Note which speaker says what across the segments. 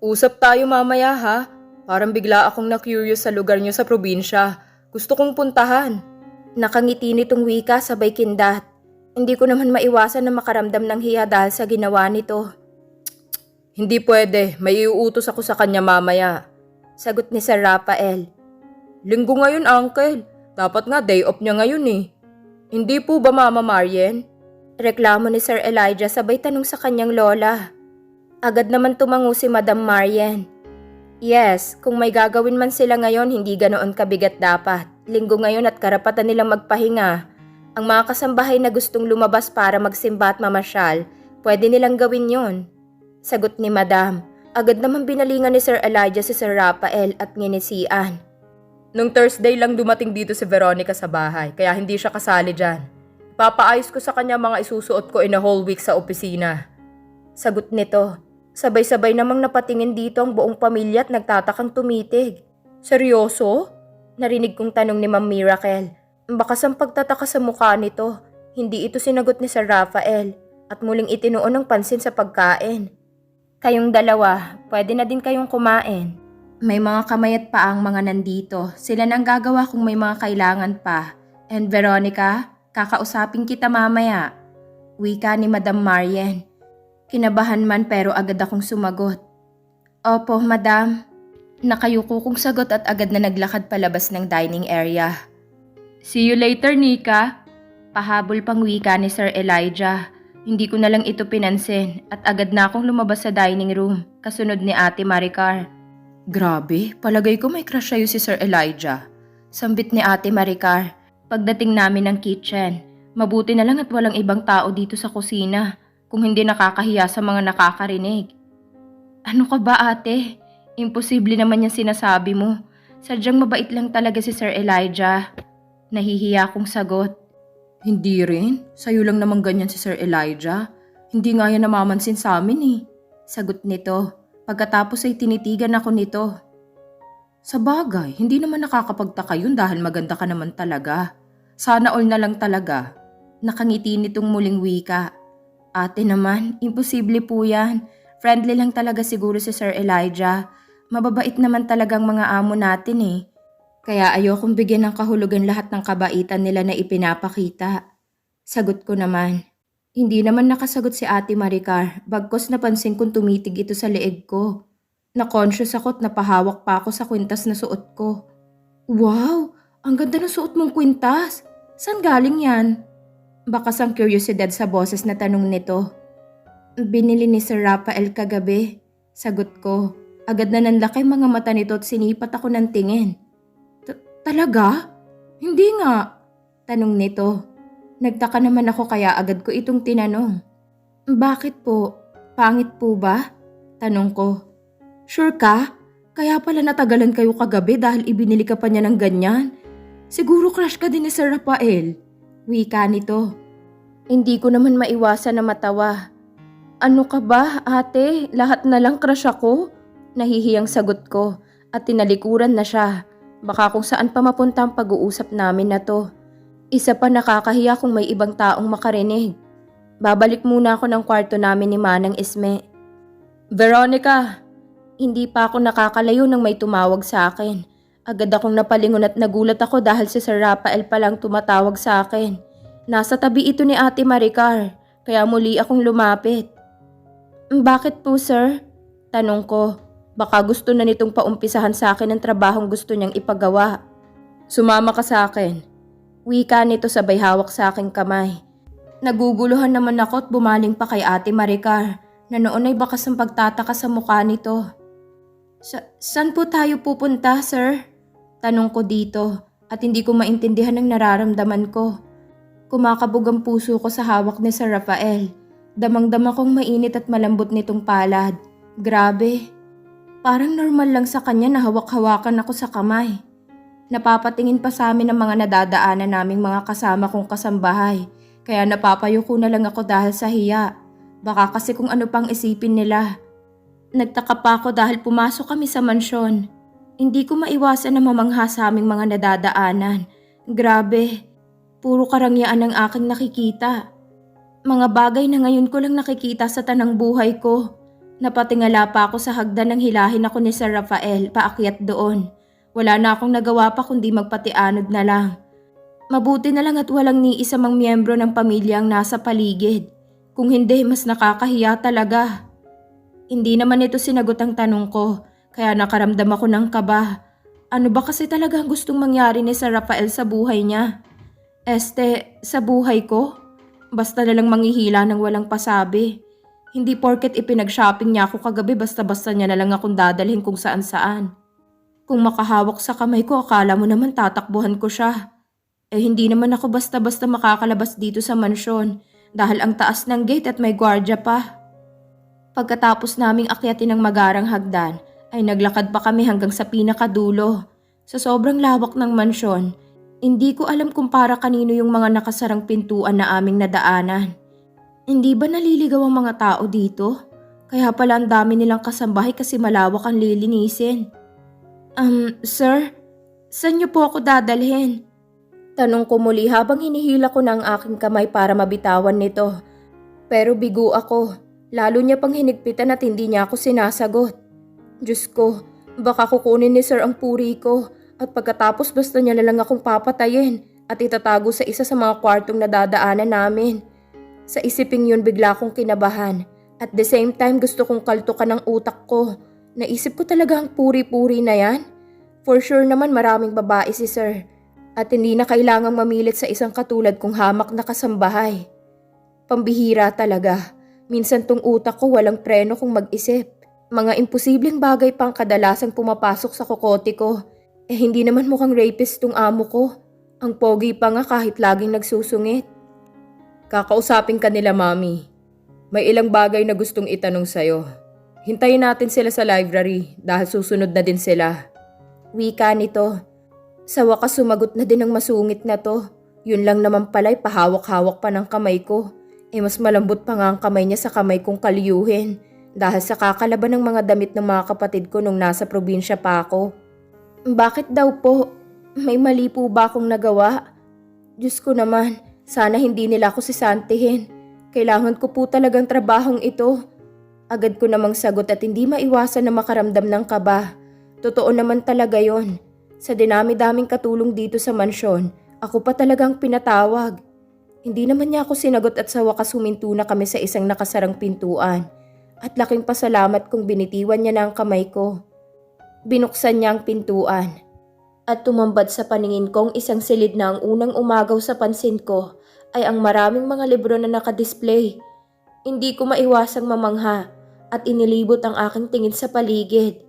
Speaker 1: Usap tayo mamaya ha. Parang bigla akong na-curious sa lugar niyo sa probinsya. Gusto kong puntahan.
Speaker 2: Nakangiti nitong wika sabay kindat. Hindi ko naman maiwasan na makaramdam ng hiya dahil sa ginawa nito.
Speaker 1: Hindi pwede, may iuutos ako sa kanya mamaya.
Speaker 2: Sagot ni Sir Rafael.
Speaker 1: Linggo ngayon, uncle. Dapat nga day off niya ngayon eh. Hindi po ba Mama Marien?
Speaker 2: Reklamo ni Sir Elijah sabay tanong sa kanyang lola. Agad naman tumango si Madam Marian. Yes, kung may gagawin man sila ngayon, hindi ganoon kabigat dapat. Linggo ngayon at karapatan nilang magpahinga. Ang mga kasambahay na gustong lumabas para magsimba at mamasyal, pwede nilang gawin yon. Sagot ni Madam. Agad naman binalingan ni Sir Elijah si Sir Rafael at nginisian.
Speaker 1: Nung Thursday lang dumating dito si Veronica sa bahay, kaya hindi siya kasali dyan. Papaayos ko sa kanya mga isusuot ko in a whole week sa opisina.
Speaker 2: Sagot nito. Sabay-sabay namang napatingin dito ang buong pamilya at nagtatakang tumitig.
Speaker 1: Seryoso?
Speaker 2: Narinig kong tanong ni Ma'am Miracle. Bakas ang pagtataka sa mukha nito. Hindi ito sinagot ni Sir Rafael at muling itinuon ng pansin sa pagkain. Kayong dalawa, pwede na din kayong kumain. May mga kamay at paang mga nandito. Sila nang gagawa kung may mga kailangan pa. And Veronica, kakausapin kita mamaya. Wika ni Madam Marian. Kinabahan man pero agad akong sumagot. Opo, Madam. Nakayuko kong sagot at agad na naglakad palabas ng dining area.
Speaker 1: See you later, Nika.
Speaker 2: Pahabol pang wika ni Sir Elijah. Hindi ko na lang ito pinansin at agad na akong lumabas sa dining room kasunod ni Ate Maricar.
Speaker 1: Grabe, palagay ko may crush sa'yo si Sir Elijah.
Speaker 2: Sambit ni Ate Maricar. Pagdating namin ng kitchen, mabuti na lang at walang ibang tao dito sa kusina kung hindi nakakahiya sa mga nakakarinig. Ano ka ba ate? Imposible naman yung sinasabi mo. Sadyang mabait lang talaga si Sir Elijah. Nahihiya kong sagot.
Speaker 1: Hindi rin. Sa'yo lang naman ganyan si Sir Elijah. Hindi nga yan namamansin sa amin eh.
Speaker 2: Sagot nito. Pagkatapos ay tinitigan ako nito.
Speaker 1: Sa bagay, hindi naman nakakapagtaka yun dahil maganda ka naman talaga. Sana all na lang talaga.
Speaker 2: Nakangiti nitong muling wika. Ate naman, imposible po yan. Friendly lang talaga siguro si Sir Elijah. Mababait naman talagang mga amo natin eh. Kaya ayokong bigyan ng kahulugan lahat ng kabaitan nila na ipinapakita. Sagot ko naman. Hindi naman nakasagot si Ate Maricar, bagkos napansin kong tumitig ito sa leeg ko. Na-conscious ako at napahawak pa ako sa kwintas na suot ko. Wow! Ang ganda ng suot mong kwintas! San galing yan? Bakas ang curiosidad sa boses na tanong nito. Binili ni Sir Rafael kagabi. Sagot ko. Agad na nanlaki mga mata nito at sinipat ako ng tingin. Talaga? Hindi nga. Tanong nito. Nagtaka naman ako kaya agad ko itong tinanong. Bakit po? Pangit po ba? Tanong ko. Sure ka? Kaya pala natagalan kayo kagabi dahil ibinili ka pa niya ng ganyan? Siguro crush ka din ni Sir Rafael. Wika nito. Hindi ko naman maiwasan na matawa. Ano ka ba, ate? Lahat na lang crush ako? Nahihiyang sagot ko at tinalikuran na siya. Baka kung saan pa mapunta ang pag-uusap namin na to. Isa pa nakakahiya kung may ibang taong makarinig. Babalik muna ako ng kwarto namin ni Manang Isme. Veronica! Hindi pa ako nakakalayo nang may tumawag sa akin. Agad akong napalingon at nagulat ako dahil si Sir Rafael palang tumatawag sa akin. Nasa tabi ito ni Ate Maricar, kaya muli akong lumapit. Bakit po sir? Tanong ko. Baka gusto na nitong paumpisahan sa akin ang trabahong gusto niyang ipagawa. Sumama ka sa akin. Wika nito sabay hawak sa aking kamay. Naguguluhan naman ako at bumaling pa kay Ate Maricar na noon ay bakas ang pagtataka sa mukha nito. Sa saan po tayo pupunta, sir? Tanong ko dito at hindi ko maintindihan ang nararamdaman ko. Kumakabog ang puso ko sa hawak ni Sir Rafael. Damang-dama kong mainit at malambot nitong palad. Grabe. Parang normal lang sa kanya na hawak-hawakan ako sa kamay. Napapatingin pa sa amin ang mga nadadaanan naming mga kasama kong kasambahay. Kaya napapayuko na lang ako dahil sa hiya. Baka kasi kung ano pang isipin nila. Nagtaka pa ako dahil pumasok kami sa mansyon. Hindi ko maiwasan na mamangha sa aming mga nadadaanan. Grabe, puro karangyaan ang aking nakikita. Mga bagay na ngayon ko lang nakikita sa tanang buhay ko. Napatingala pa ako sa hagdan nang hilahin ako ni Sir Rafael paakyat doon. Wala na akong nagawa pa kundi magpatianod na lang. Mabuti na lang at walang ni isa mang miyembro ng pamilya ang nasa paligid. Kung hindi, mas nakakahiya talaga. Hindi naman ito sinagot ang tanong ko, kaya nakaramdam ako ng kaba. Ano ba kasi talaga ang gustong mangyari ni Sir Rafael sa buhay niya? Este, sa buhay ko? Basta na lang manghihila ng walang pasabi. Hindi porket ipinag-shopping niya ako kagabi basta-basta niya na lang akong dadalhin kung saan-saan. Kung makahawak sa kamay ko, akala mo naman tatakbuhan ko siya. Eh hindi naman ako basta-basta makakalabas dito sa mansyon dahil ang taas ng gate at may gwardya pa. Pagkatapos naming akyatin ng magarang hagdan, ay naglakad pa kami hanggang sa pinakadulo. Sa sobrang lawak ng mansyon, hindi ko alam kung para kanino yung mga nakasarang pintuan na aming nadaanan. Hindi ba naliligaw ang mga tao dito? Kaya pala ang dami nilang kasambahay kasi malawak ang lilinisin. Um, sir, saan niyo po ako dadalhin? Tanong ko muli habang hinihila ko ng aking kamay para mabitawan nito. Pero bigo ako, lalo niya pang hinigpitan at hindi niya ako sinasagot. Diyos ko, baka kukunin ni sir ang puri ko at pagkatapos basta niya na lang akong papatayin at itatago sa isa sa mga kwartong nadadaanan namin. Sa isiping yun bigla akong kinabahan. At the same time gusto kong kaltukan ng utak ko. Naisip ko talaga ang puri-puri na yan. For sure naman maraming babae si sir. At hindi na kailangang mamilit sa isang katulad kong hamak na kasambahay. Pambihira talaga. Minsan tong utak ko walang preno kung mag-isip. Mga imposibleng bagay pang kadalasang pumapasok sa kokote ko. Eh hindi naman mukhang rapist tong amo ko. Ang pogi pa nga kahit laging nagsusungit.
Speaker 1: Kakausapin ka nila, Mami. May ilang bagay na gustong itanong sa'yo. Hintayin natin sila sa library dahil susunod na din sila.
Speaker 2: Wika nito. Sa wakas sumagot na din ang masungit na to. Yun lang naman pala'y pahawak-hawak pa ng kamay ko. Eh mas malambot pa nga ang kamay niya sa kamay kong kaliyuhin dahil sa kakalaban ng mga damit ng mga kapatid ko nung nasa probinsya pa ako. Bakit daw po? May mali po ba akong nagawa? Diyos ko naman, sana hindi nila ako sisantihin. Kailangan ko po talagang trabahong ito. Agad ko namang sagot at hindi maiwasan na makaramdam ng kaba. Totoo naman talaga yon. Sa dinami-daming katulong dito sa mansyon, ako pa talagang pinatawag. Hindi naman niya ako sinagot at sa wakas huminto na kami sa isang nakasarang pintuan. At laking pasalamat kung binitiwan niya ang kamay ko. Binuksan niya ang pintuan. At tumambad sa paningin kong isang silid na ang unang umagaw sa pansin ko ay ang maraming mga libro na nakadisplay. Hindi ko maiwasang mamangha at inilibot ang aking tingin sa paligid.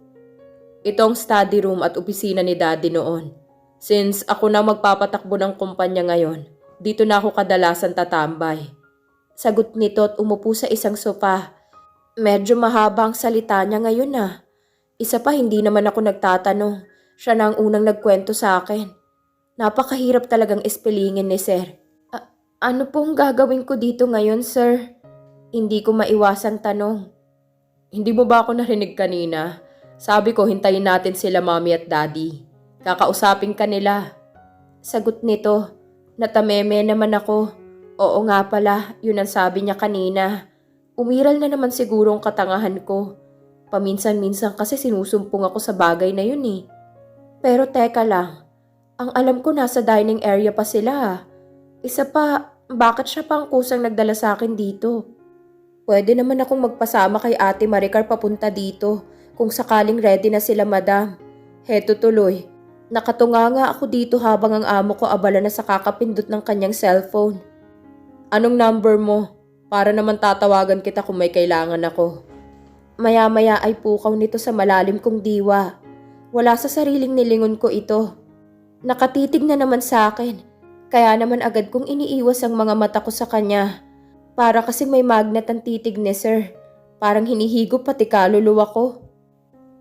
Speaker 1: Itong study room at opisina ni Daddy noon. Since ako na magpapatakbo ng kumpanya ngayon, dito na ako kadalasan tatambay.
Speaker 2: Sagot nito at umupo sa isang sopa. Medyo mahaba ang salita niya ngayon ah. Isa pa hindi naman ako nagtatanong. Siya na ang unang nagkwento sa akin. Napakahirap talagang espelingin ni Sir. "A- ano pong gagawin ko dito ngayon, Sir? Hindi ko maiwasang tanong.
Speaker 1: Hindi mo ba ako narinig kanina? Sabi ko hintayin natin sila Mommy at Daddy. Kakausapin ka nila.
Speaker 2: Sagot nito. Natameme naman ako. Oo nga pala, yun ang sabi niya kanina. Umiral na naman siguro ang katangahan ko. Paminsan-minsan kasi sinusumpong ako sa bagay na yun eh. Pero teka lang, ang alam ko nasa dining area pa sila ah. Isa pa, bakit siya pa ang kusang nagdala sa akin dito? Pwede naman akong magpasama kay ate Maricar papunta dito kung sakaling ready na sila madam. Heto tuloy, nakatunga nga ako dito habang ang amo ko abala na sa kakapindot ng kanyang cellphone.
Speaker 1: Anong number mo? Para naman tatawagan kita kung may kailangan ako.
Speaker 2: Maya-maya ay pukaw nito sa malalim kong diwa. Wala sa sariling nilingon ko ito. Nakatitig na naman sa akin. Kaya naman agad kong iniiwas ang mga mata ko sa kanya. Para kasi may magnet ang titig ni sir. Parang hinihigop pati kaluluwa ko.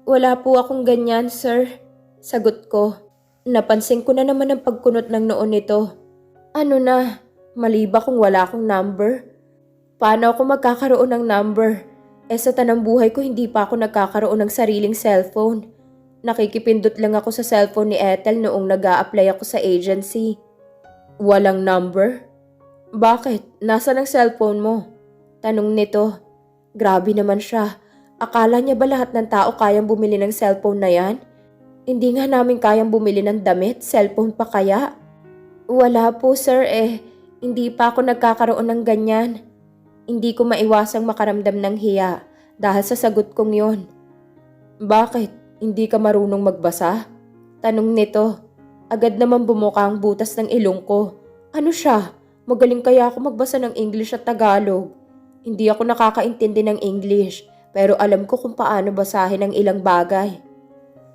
Speaker 2: Wala po akong ganyan, sir. Sagot ko. Napansin ko na naman ang pagkunot ng noon nito. Ano na? Mali ba kung wala akong number? Paano ako magkakaroon ng number? Eh sa tanang buhay ko hindi pa ako nagkakaroon ng sariling cellphone. Nakikipindot lang ako sa cellphone ni Ethel noong nag apply ako sa agency.
Speaker 1: Walang number?
Speaker 2: Bakit? Nasaan ang cellphone mo? Tanong nito. Grabe naman siya. Akala niya ba lahat ng tao kayang bumili ng cellphone na yan? Hindi nga namin kayang bumili ng damit, cellphone pa kaya? Wala po sir eh, hindi pa ako nagkakaroon ng ganyan. Hindi ko maiwasang makaramdam ng hiya dahil sa sagot kong yon. Bakit? Hindi ka marunong magbasa? Tanong nito. Agad naman bumuka ang butas ng ilong ko. Ano siya? Magaling kaya ako magbasa ng English at Tagalog. Hindi ako nakakaintindi ng English, pero alam ko kung paano basahin ang ilang bagay.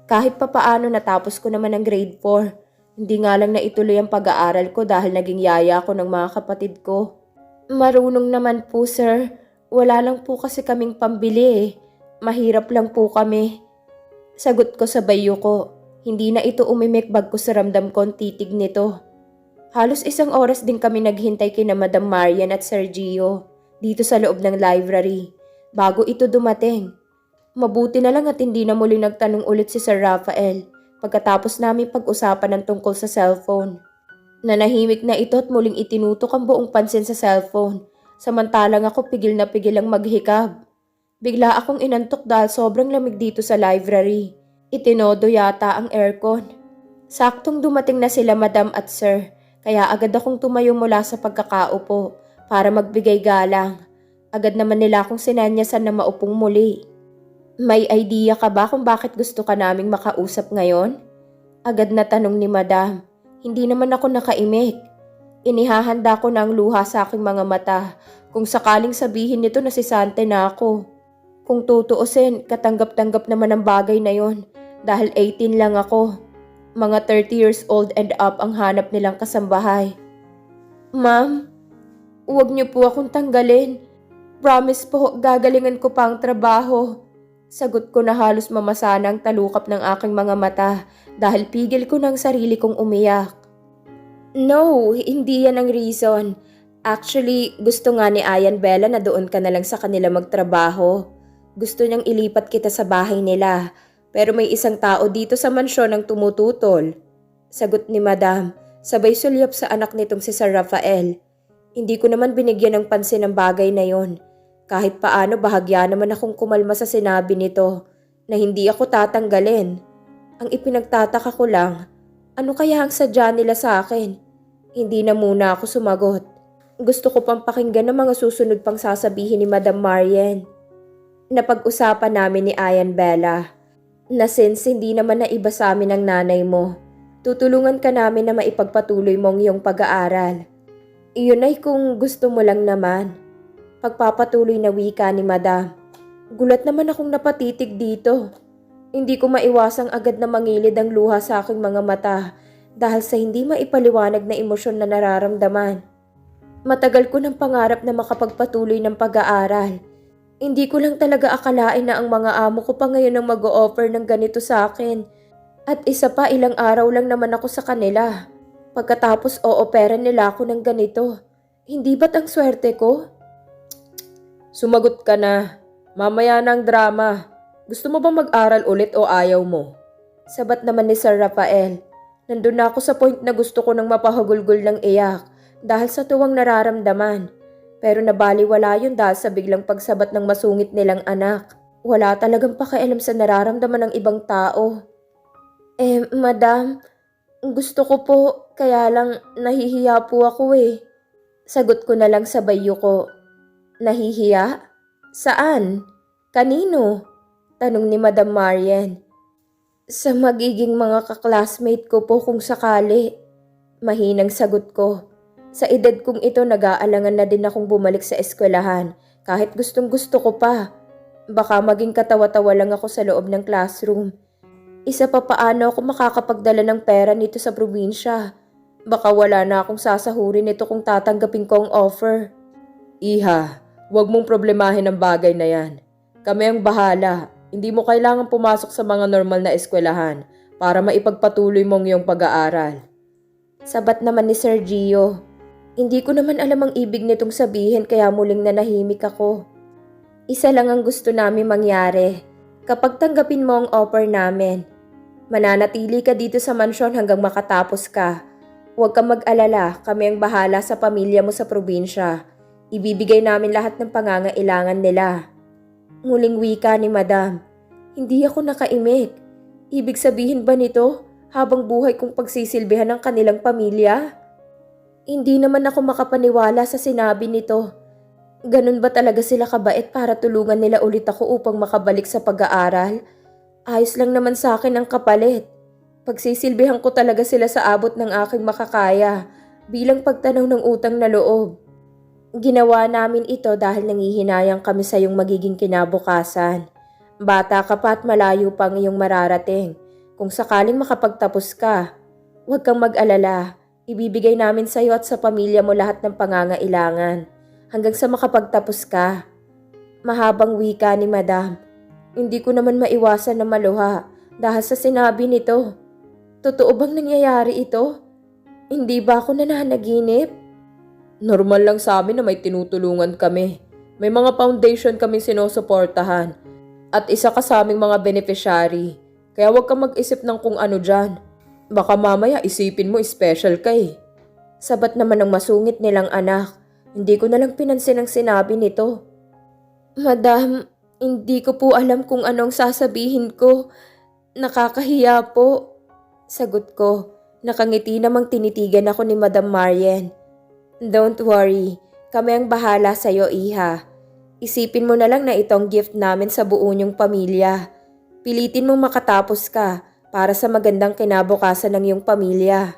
Speaker 2: Kahit papaano natapos ko naman ang grade 4. Hindi nga lang naituloy ang pag-aaral ko dahil naging yaya ko ng mga kapatid ko. Marunong naman po sir. Wala lang po kasi kaming pambili eh. Mahirap lang po kami. Sagot ko sa bayo ko. Hindi na ito umimik bag ko sa ramdam ko titig nito. Halos isang oras din kami naghintay kina Madam Marian at Sir Gio dito sa loob ng library bago ito dumating. Mabuti na lang at hindi na muling nagtanong ulit si Sir Rafael pagkatapos namin pag-usapan ng tungkol sa cellphone. Nanahimik na ito at muling itinutok ang buong pansin sa cellphone samantalang ako pigil na pigil ang maghikab. Bigla akong inantok dahil sobrang lamig dito sa library. Itinodo yata ang aircon. Saktong dumating na sila madam at sir, kaya agad akong tumayo mula sa pagkakaupo para magbigay galang. Agad naman nila akong sinanyasan na maupong muli. May idea ka ba kung bakit gusto ka naming makausap ngayon? Agad na tanong ni madam. Hindi naman ako nakaimik. Inihahanda ko na ang luha sa aking mga mata kung sakaling sabihin nito na si Sante na ako. Kung tutuusin, katanggap-tanggap naman ang bagay na yon dahil 18 lang ako. Mga 30 years old and up ang hanap nilang kasambahay. Ma'am, huwag niyo po akong tanggalin. Promise po, gagalingan ko pa ang trabaho. Sagot ko na halos mamasana ang talukap ng aking mga mata dahil pigil ko ng sarili kong umiyak. No, hindi yan ang reason. Actually, gusto nga ni Ayan Bella na doon ka na lang sa kanila magtrabaho. Gusto niyang ilipat kita sa bahay nila, pero may isang tao dito sa mansyon ang tumututol. Sagot ni Madam, sabay sulyap sa anak nitong si Sir Rafael. Hindi ko naman binigyan ng pansin ang bagay na yon. Kahit paano bahagya naman akong kumalma sa sinabi nito na hindi ako tatanggalin. Ang ipinagtataka ko lang, ano kaya ang sadya nila sa akin? Hindi na muna ako sumagot. Gusto ko pang pakinggan ang mga susunod pang sasabihin ni Madam Marian. Napag-usapan namin ni Ayan Bella na since hindi naman na iba sa amin ang nanay mo, tutulungan ka namin na maipagpatuloy mong iyong pag-aaral. Iyon ay kung gusto mo lang naman. Pagpapatuloy na wika ni Madam. Gulat naman akong napatitig dito. Hindi ko maiwasang agad na mangilid ang luha sa aking mga mata dahil sa hindi maipaliwanag na emosyon na nararamdaman. Matagal ko ng pangarap na makapagpatuloy ng pag-aaral. Hindi ko lang talaga akalain na ang mga amo ko pa ngayon ang mag-o-offer ng ganito sa akin. At isa pa ilang araw lang naman ako sa kanila. Pagkatapos o-opera nila ako ng ganito. Hindi ba't ang swerte ko? Sumagot ka na. Mamaya ang drama. Gusto mo ba mag-aral ulit o ayaw mo? Sabat naman ni Sir Rafael. Nandun na ako sa point na gusto ko nang mapahagulgol ng iyak dahil sa tuwang nararamdaman. Pero nabaliwala yun dahil sa biglang pagsabat ng masungit nilang anak. Wala talagang pakialam sa nararamdaman ng ibang tao. Eh, madam, gusto ko po, kaya lang nahihiya po ako eh. Sagot ko na lang sa bayo ko. Nahihiya? Saan? Kanino? Tanong ni Madam Marian. Sa magiging mga kaklasmate ko po kung sakali. Mahinang sagot ko. Sa edad kong ito nag-aalangan na din akong bumalik sa eskwelahan kahit gustong gusto ko pa. Baka maging katawa-tawa lang ako sa loob ng classroom. Isa pa paano ako makakapagdala ng pera nito sa probinsya. Baka wala na akong sasahurin nito kung tatanggapin ko ang offer. Iha, huwag mong problemahin ang bagay na yan. Kami ang bahala. Hindi mo kailangan pumasok sa mga normal na eskwelahan para maipagpatuloy mong iyong pag-aaral. Sabat naman ni Sir Gio. Hindi ko naman alam ang ibig nitong sabihin kaya muling nanahimik ako. Isa lang ang gusto namin mangyari. Kapag tanggapin mo ang offer namin, mananatili ka dito sa mansyon hanggang makatapos ka. Huwag kang mag-alala, kami ang bahala sa pamilya mo sa probinsya. Ibibigay namin lahat ng pangangailangan nila. Muling wika ni Madam. Hindi ako nakaimik. Ibig sabihin ba nito habang buhay kong pagsisilbihan ng kanilang pamilya? Hindi naman ako makapaniwala sa sinabi nito. Ganun ba talaga sila kabait para tulungan nila ulit ako upang makabalik sa pag-aaral? Ayos lang naman sa akin ang kapalit. Pagsisilbihan ko talaga sila sa abot ng aking makakaya bilang pagtanaw ng utang na loob. Ginawa namin ito dahil nangihinayang kami sa iyong magiging kinabukasan. Bata ka pa at malayo pa ang iyong mararating. Kung sakaling makapagtapos ka, huwag kang mag-alala. Ibibigay namin sa iyo at sa pamilya mo lahat ng pangangailangan hanggang sa makapagtapos ka. Mahabang wika ni Madam. Hindi ko naman maiwasan na maluha dahil sa sinabi nito. Totoo bang nangyayari ito? Hindi ba ako nananaginip?
Speaker 1: Normal lang sa amin na may tinutulungan kami. May mga foundation kami sinusuportahan. At isa ka sa aming mga beneficiary. Kaya huwag kang mag-isip ng kung ano dyan. Baka mamaya isipin mo special ka eh.
Speaker 2: Sabat naman ng masungit nilang anak. Hindi ko na lang pinansin ang sinabi nito. Madam, hindi ko po alam kung anong sasabihin ko. Nakakahiya po. Sagot ko. Nakangiti namang tinitigan ako ni Madam Marian. Don't worry. Kami ang bahala sa'yo, Iha. Isipin mo na lang na itong gift namin sa buo niyong pamilya. Pilitin mong makatapos ka para sa magandang kinabukasan ng iyong pamilya.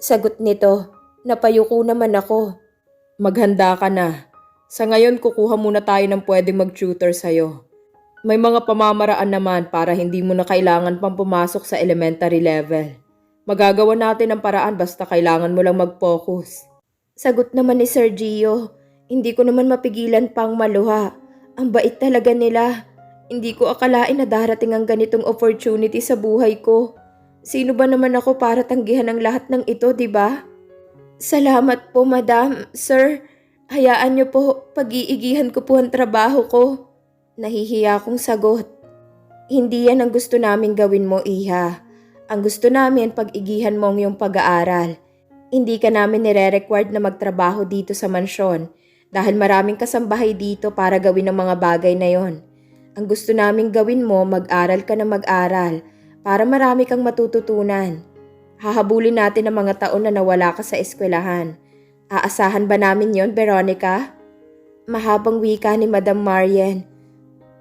Speaker 2: Sagot nito, napayuko naman ako.
Speaker 1: Maghanda ka na. Sa ngayon, kukuha muna tayo ng pwedeng mag-tutor sa'yo. May mga pamamaraan naman para hindi mo na kailangan pang pumasok sa elementary level. Magagawa natin ang paraan basta kailangan mo lang mag-focus.
Speaker 2: Sagot naman ni Sir Gio, hindi ko naman mapigilan pang maluha. Ang bait talaga nila. Hindi ko akalain na darating ang ganitong opportunity sa buhay ko. Sino ba naman ako para tanggihan ang lahat ng ito, di ba? Salamat po, madam. Sir, hayaan niyo po, pag-iigihan ko po ang trabaho ko. Nahihiya akong sagot. Hindi yan ang gusto namin gawin mo, Iha. Ang gusto namin pag-igihan mo ang iyong pag-aaral. Hindi ka namin nire-required na magtrabaho dito sa mansyon dahil maraming kasambahay dito para gawin ang mga bagay na yon. Ang gusto namin gawin mo, mag-aral ka na mag-aral para marami kang matututunan. Hahabulin natin ang mga taon na nawala ka sa eskwelahan. Aasahan ba namin yon, Veronica? Mahabang wika ni Madam Marian.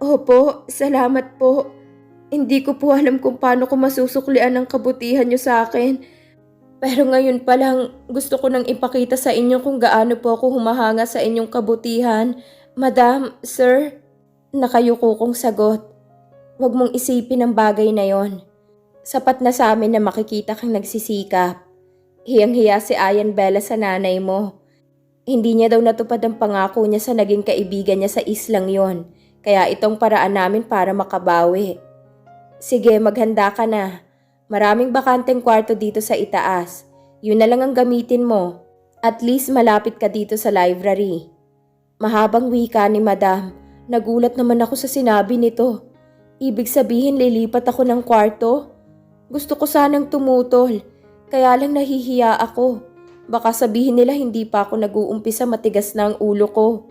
Speaker 2: Opo, salamat po. Hindi ko po alam kung paano ko masusuklian ang kabutihan niyo sa akin. Pero ngayon pa lang, gusto ko nang ipakita sa inyo kung gaano po ako humahanga sa inyong kabutihan. Madam, sir, nakayuko kong sagot. Huwag mong isipin ang bagay na yon. Sapat na sa amin na makikita kang nagsisikap. Hiyang-hiya si Ayan Bella sa nanay mo. Hindi niya daw natupad ang pangako niya sa naging kaibigan niya sa islang yon. Kaya itong paraan namin para makabawi. Sige, maghanda ka na. Maraming bakanteng kwarto dito sa itaas. Yun na lang ang gamitin mo. At least malapit ka dito sa library. Mahabang wika ni Madam. Nagulat naman ako sa sinabi nito. Ibig sabihin lilipat ako ng kwarto? Gusto ko sanang tumutol. Kaya lang nahihiya ako. Baka sabihin nila hindi pa ako nag-uumpisa matigas na ang ulo ko.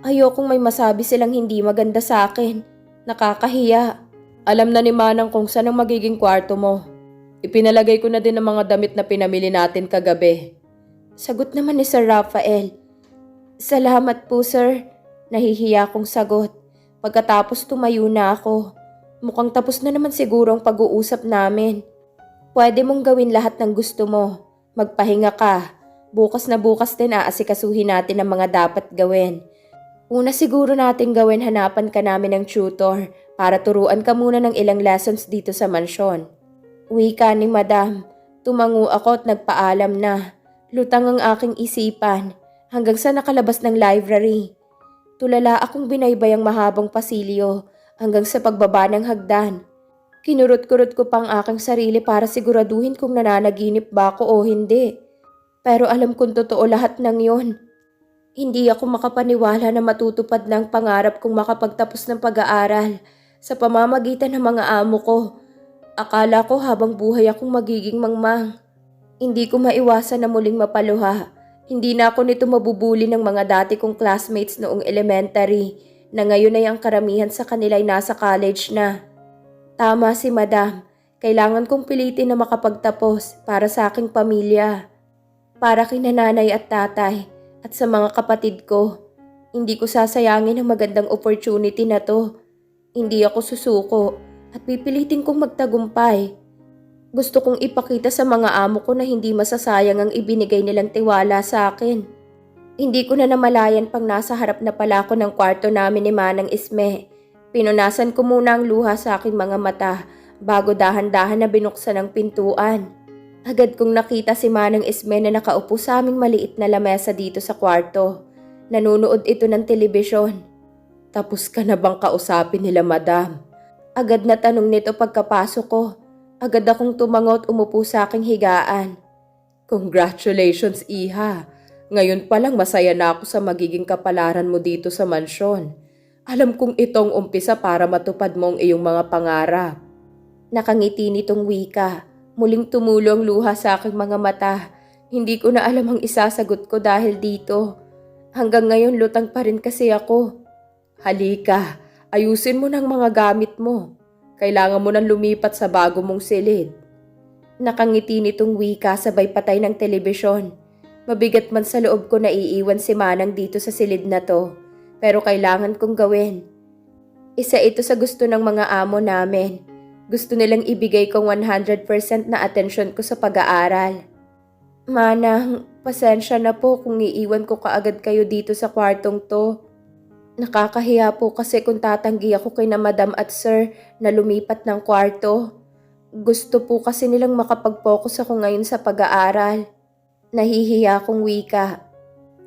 Speaker 2: Ayokong may masabi silang hindi maganda sa akin. Nakakahiya.
Speaker 1: Alam na ni Manang kung saan ang magiging kwarto mo. Ipinalagay ko na din ang mga damit na pinamili natin kagabi.
Speaker 2: Sagot naman ni Sir Rafael. Salamat po, sir. Nahihiya kong sagot. Pagkatapos tumayo na ako. Mukhang tapos na naman siguro ang pag-uusap namin. Pwede mong gawin lahat ng gusto mo. Magpahinga ka. Bukas na bukas din aasikasuhin natin ang mga dapat gawin. Una siguro natin gawin hanapan ka namin ng tutor para turuan ka muna ng ilang lessons dito sa mansyon. Wika ni madam, tumango ako at nagpaalam na. Lutang ang aking isipan hanggang sa nakalabas ng library. Tulala akong binaybayang mahabang pasilyo hanggang sa pagbaba ng hagdan. Kinurot-kurot ko pang aking sarili para siguraduhin kung nananaginip ba ako o hindi. Pero alam kong totoo lahat ng yon. Hindi ako makapaniwala na matutupad ng pangarap kong makapagtapos ng pag-aaral sa pamamagitan ng mga amo ko. Akala ko habang buhay akong magiging mangmang. Hindi ko maiwasan na muling mapaluha. Hindi na ako nito mabubuli ng mga dati kong classmates noong elementary na ngayon ay ang karamihan sa kanila ay nasa college na. Tama si madam, kailangan kong pilitin na makapagtapos para sa aking pamilya. Para kina nanay at tatay at sa mga kapatid ko. Hindi ko sasayangin ang magandang opportunity na to. Hindi ako susuko at pipilitin kong magtagumpay. Gusto kong ipakita sa mga amo ko na hindi masasayang ang ibinigay nilang tiwala sa akin. Hindi ko na namalayan pang nasa harap na pala ako ng kwarto namin ni Manang Isme. Pinunasan ko muna ang luha sa aking mga mata bago dahan-dahan na binuksan ang pintuan. Agad kong nakita si Manang Isme na nakaupo sa aming maliit na lamesa dito sa kwarto. Nanunood ito ng telebisyon. Tapos ka na bang kausapin nila madam? Agad na tanong nito pagkapasok ko. Agad akong tumangot umupo sa aking higaan.
Speaker 1: Congratulations, Iha. Ngayon pa lang masaya na ako sa magiging kapalaran mo dito sa mansyon. Alam kong itong umpisa para matupad mo ang iyong mga pangarap.
Speaker 2: Nakangiti nitong wika. Muling tumulo ang luha sa aking mga mata. Hindi ko na alam ang isasagot ko dahil dito. Hanggang ngayon lutang pa rin kasi ako.
Speaker 1: Halika, ayusin mo ng mga gamit mo. Kailangan mo nang lumipat sa bago mong silid.
Speaker 2: Nakangiti nitong wika sabay patay ng telebisyon. Mabigat man sa loob ko na iiwan si Manang dito sa silid na to. Pero kailangan kong gawin. Isa ito sa gusto ng mga amo namin. Gusto nilang ibigay kong 100% na atensyon ko sa pag-aaral. Manang, pasensya na po kung iiwan ko kaagad kayo dito sa kwartong to. Nakakahiya po kasi kung tatanggi ako kay na madam at sir na lumipat ng kwarto. Gusto po kasi nilang makapag-focus ako ngayon sa pag-aaral. Nahihiya akong wika.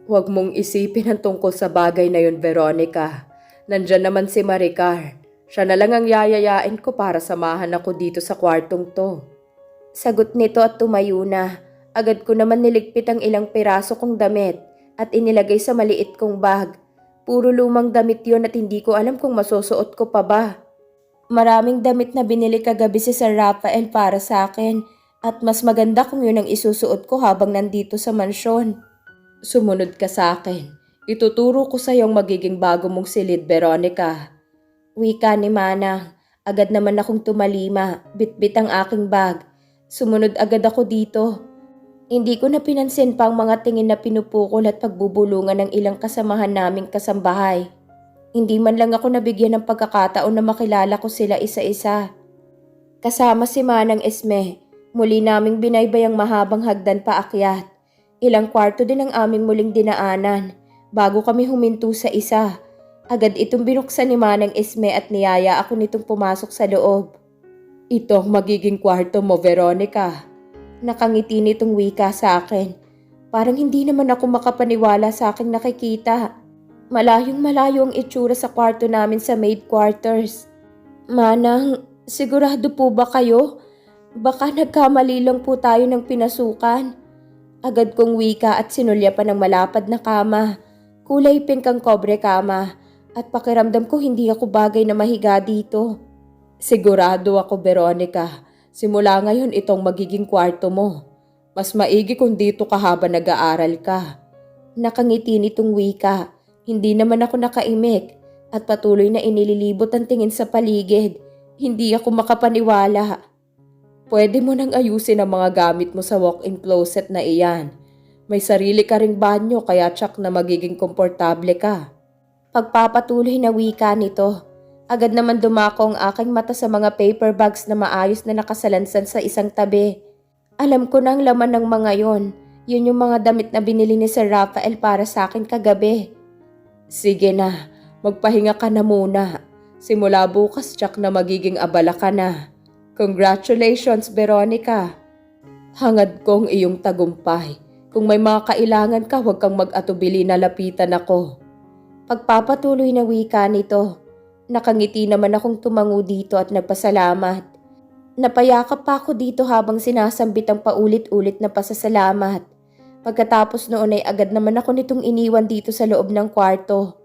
Speaker 1: Huwag mong isipin ang tungkol sa bagay na yun, Veronica. Nandyan naman si Maricar. Siya na lang ang yayayain ko para samahan ako dito sa kwartong to.
Speaker 2: Sagot nito at tumayo na. Agad ko naman niligpit ang ilang piraso kong damit at inilagay sa maliit kong bag. Puro lumang damit yon at hindi ko alam kung masusuot ko pa ba. Maraming damit na binili kagabi si Sir Rafael para sa akin at mas maganda kung yun ang isusuot ko habang nandito sa mansyon.
Speaker 1: Sumunod ka sa akin. Ituturo ko sa iyong magiging bago mong silid, Veronica.
Speaker 2: Wika ni Manang. Agad naman akong tumalima, bitbit ang aking bag. Sumunod agad ako dito. Hindi ko na pinansin pa ang mga tingin na pinupukol at pagbubulungan ng ilang kasamahan naming kasambahay. Hindi man lang ako nabigyan ng pagkakataon na makilala ko sila isa-isa. Kasama si Manang Esme, muli naming binaybay ang mahabang hagdan paakyat. Ilang kwarto din ang aming muling dinaanan bago kami huminto sa isa. Agad itong binuksan ni Manang Esme at niyaya ako nitong pumasok sa loob.
Speaker 1: Ito ang magiging kwarto mo, Veronica.
Speaker 2: Nakangiti nitong wika sa akin. Parang hindi naman ako makapaniwala sa aking nakikita. Malayong malayo ang itsura sa kwarto namin sa maid quarters. Manang, sigurado po ba kayo? Baka nagkamali lang po tayo ng pinasukan. Agad kong wika at sinulya pa ng malapad na kama. Kulay pink ang kobre kama at pakiramdam ko hindi ako bagay na mahiga dito.
Speaker 1: Sigurado ako, Veronica. Simula ngayon itong magiging kwarto mo. Mas maigi kung dito ka habang nag-aaral ka.
Speaker 2: Nakangiti nitong wika. Hindi naman ako nakaimik at patuloy na inililibot ang tingin sa paligid. Hindi ako makapaniwala.
Speaker 1: Pwede mo nang ayusin ang mga gamit mo sa walk-in closet na iyan. May sarili ka ring banyo kaya tsak na magiging komportable ka.
Speaker 2: Pagpapatuloy na wika nito, agad naman dumako ang aking mata sa mga paper bags na maayos na nakasalansan sa isang tabi. Alam ko na ang laman ng mga yon. Yun yung mga damit na binili ni Sir Rafael para sa akin kagabi.
Speaker 1: Sige na, magpahinga ka na muna. Simula bukas tsak na magiging abala ka na. Congratulations, Veronica. Hangad kong iyong tagumpay. Kung may mga kailangan ka, huwag kang mag-atubili na lapitan ako.
Speaker 2: Pagpapatuloy na wika nito, nakangiti naman akong tumango dito at nagpasalamat. Napayakap pa ako dito habang sinasambit ang paulit-ulit na pasasalamat. Pagkatapos noon ay agad naman ako nitong iniwan dito sa loob ng kwarto.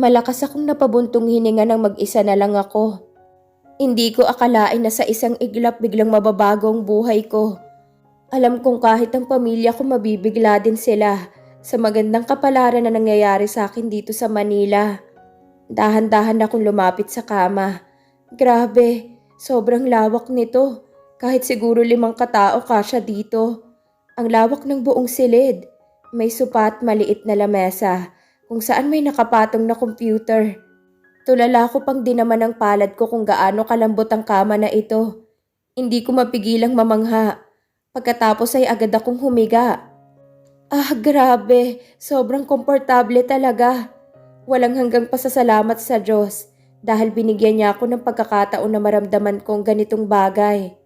Speaker 2: Malakas akong napabuntong hininga ng mag-isa na lang ako. Hindi ko akalain na sa isang iglap biglang mababago ang buhay ko. Alam kong kahit ang pamilya ko mabibigla din sila sa magandang kapalaran na nangyayari sa akin dito sa Manila. Dahan-dahan akong lumapit sa kama. Grabe, sobrang lawak nito. Kahit siguro limang katao kasya dito. Ang lawak ng buong silid. May supat maliit na lamesa kung saan may nakapatong na computer. Tulala ko pang dinaman ng palad ko kung gaano kalambot ang kama na ito. Hindi ko mapigilang mamangha. Pagkatapos ay agad akong humiga. Ah, grabe. Sobrang komportable talaga. Walang hanggang pasasalamat sa Diyos dahil binigyan niya ako ng pagkakataon na maramdaman kong ganitong bagay.